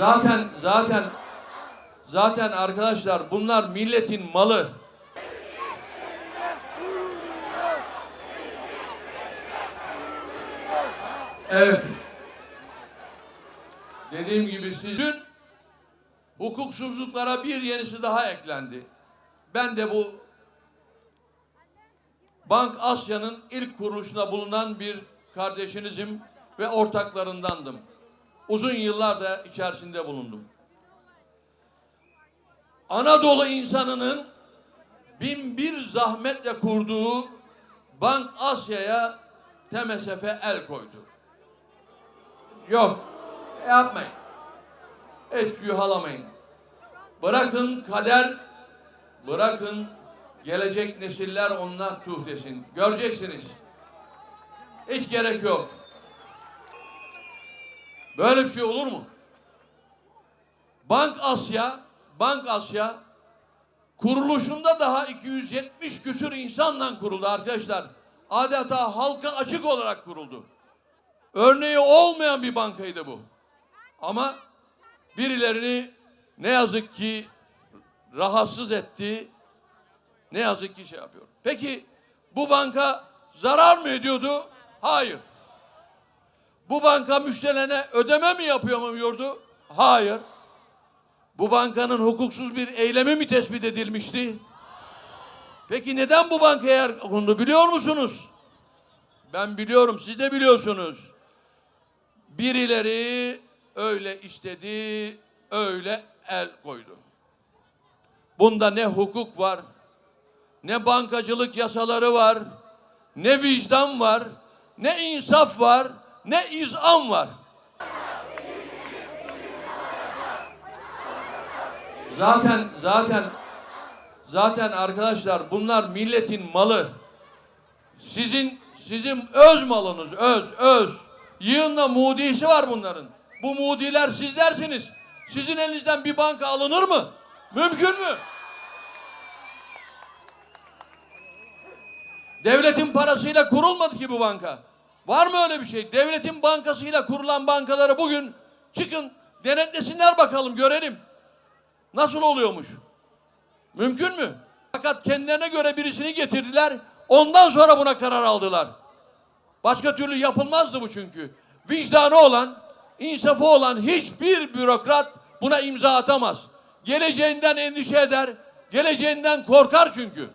Zaten zaten zaten arkadaşlar bunlar milletin malı. Evet. Dediğim gibi sizin hukuksuzluklara bir yenisi daha eklendi. Ben de bu Bank Asya'nın ilk kuruluşunda bulunan bir kardeşinizim ve ortaklarındandım. Uzun yıllar da içerisinde bulundum. Anadolu insanının bin bir zahmetle kurduğu Bank Asya'ya TMSF el koydu. Yok, yapmayın. Hiç yuhalamayın. Bırakın kader, bırakın gelecek nesiller onlar tuh desin. Göreceksiniz. Hiç gerek yok. Böyle bir şey olur mu? Bank Asya, Bank Asya kuruluşunda daha 270 küsür insanla kuruldu arkadaşlar. Adeta halka açık olarak kuruldu. Örneği olmayan bir bankaydı bu. Ama birilerini ne yazık ki rahatsız etti. Ne yazık ki şey yapıyor. Peki bu banka zarar mı ediyordu? Hayır. Bu banka müşterilerine ödeme mi yapıyordu? Hayır. Bu bankanın hukuksuz bir eylemi mi tespit edilmişti? Peki neden bu bankaya el kondu biliyor musunuz? Ben biliyorum, siz de biliyorsunuz. Birileri öyle istedi, öyle el koydu. Bunda ne hukuk var, ne bankacılık yasaları var, ne vicdan var, ne insaf var, ne izan var. Zaten zaten zaten arkadaşlar bunlar milletin malı. Sizin sizin öz malınız öz öz. Yığınla mudisi var bunların. Bu mudiler sizlersiniz. Sizin elinizden bir banka alınır mı? Mümkün mü? Devletin parasıyla kurulmadı ki bu banka. Var mı öyle bir şey? Devletin bankasıyla kurulan bankaları bugün çıkın denetlesinler bakalım görelim. Nasıl oluyormuş? Mümkün mü? Fakat kendilerine göre birisini getirdiler. Ondan sonra buna karar aldılar. Başka türlü yapılmazdı bu çünkü. Vicdanı olan, insafı olan hiçbir bürokrat buna imza atamaz. Geleceğinden endişe eder, geleceğinden korkar çünkü.